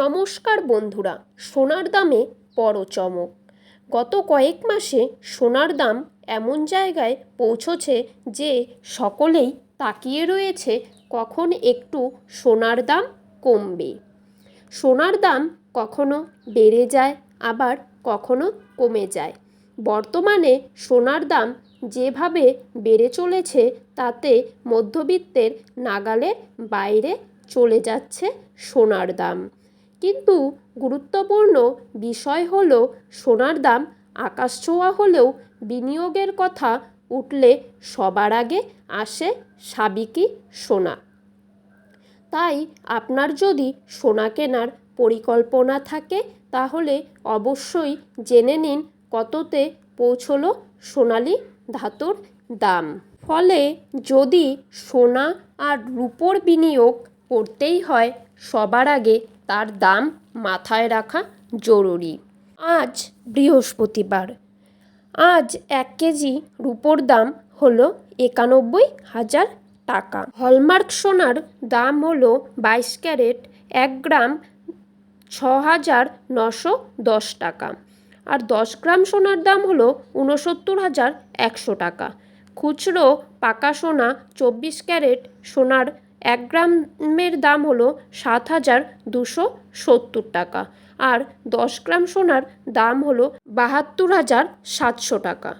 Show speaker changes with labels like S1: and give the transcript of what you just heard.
S1: নমস্কার বন্ধুরা, সোনার দামে বড় চমক। গত কয়েক মাসে সোনার দাম এমন জায়গায় পৌঁছেছে যে সকলেই তাকিয়ে রয়েছে কখন একটু সোনার দাম কমবে। সোনার দাম কখনো বেড়ে যায়, আবার কখনো কমে যায়। বর্তমানে সোনার দাম যেভাবে বেড়ে চলেছে, তাতে মধ্যবিত্তের নাগালের বাইরে চলে যাচ্ছে সোনার দাম। কিন্তু গুরুত্বপূর্ণ বিষয় হল সোনার দাম। আকাশ ছোঁয়া হলেও বিনিয়োগের কথা উঠলে সবার আগে আসে সাবিকি সোনা। তাই আপনার যদি সোনা কেনার পরিকল্পনা থাকে, তাহলে অবশ্যই জেনে নিন কততে পৌঁছলো সোনালি ধাতুর দাম। ফলে যদি সোনা আর রূপোর বিনিয়োগ করতেই হয়, সবার আগে তার দাম মাথায় রাখা জরুরি। আজ বৃহস্পতিবার। আজ এক কেজি রূপোর দাম হলো একানব্বই হাজার টাকা। হলমার্ক সোনার দাম হলো বাইশ ক্যারেট, এক গ্রাম ছ হাজার নশো দশ টাকা। আর দশ গ্রাম সোনার দাম হলো ঊনসত্তর হাজার একশো টাকা। খুচরো, পাকা সোনা, চব্বিশ ক্যারেট, সোনার এক গ্রামের দাম হলো সাত হাজার দুশো সত্তর টাকা আর দশ গ্রাম সোনার দাম হলো বাহাত্তর হাজার সাতশো টাকা।